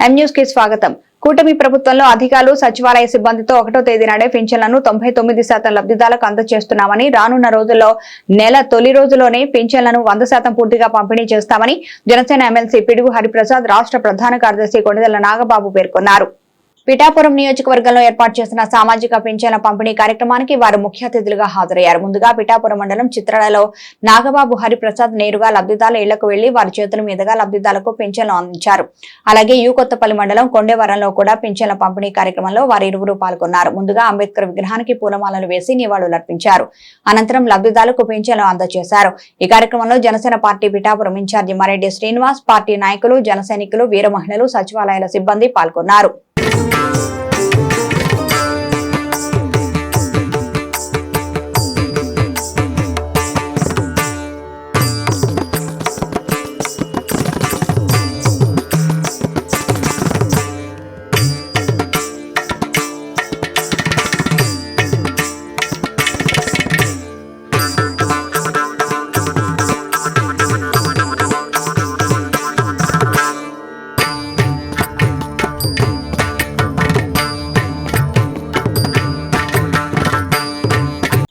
ఎం కి స్వాగతం. కూటమి ప్రభుత్వంలో అధికారులు సచివాలయ సిబ్బందితో ఒకటో తేదీ నాడే పింఛన్లను తొంభై తొమ్మిది శాతం లబ్ధిదారులకు అందజేస్తున్నామని రానున్న రోజుల్లో నెల తొలి రోజులోనే పింఛన్లను వంద శాతం పూర్తిగా పంపిణీ చేస్తామని జనసేన ఎమ్మెల్సీ పిడుగు హరిప్రసాద్ రాష్ట్ర ప్రధాన కార్యదర్శి కొండదల నాగబాబు పేర్కొన్నారు. పిఠాపురం నియోజకవర్గంలో ఏర్పాటు చేసిన సామాజిక పింఛన్ల పంపిణీ కార్యక్రమానికి వారు ముఖ్య అతిథులుగా హాజరయ్యారు. ముందుగా పిఠాపురం మండలం చిత్రాలలో నాగబాబు హరిప్రసాద్ నేరుగా లబ్ధిదారుల ఇళ్ళకు వెళ్ళి వారి చేతుల మీదుగా లబ్ధిదారులకు పింఛన్లు అందించారు. అలాగే యూ కొత్తపల్లి మండలం కొండేవరంలో కూడా పింఛన్ల పంపిణీ కార్యక్రమంలో వారి ఇరువురు పాల్గొన్నారు. ముందుగా అంబేద్కర్ విగ్రహానికి పూలమాలలు వేసి నివాళులర్పించారు అనంతరం లబ్ధిదారులకు పింఛన్లు అందజేశారు. ఈ కార్యక్రమంలో Janasena party Pithapuram incharge Mareddy Srinivas party నాయకులు జన సైనికులు వీర మహిళలు సచివాలయాల సిబ్బంది పాల్గొన్నారు. Podcast.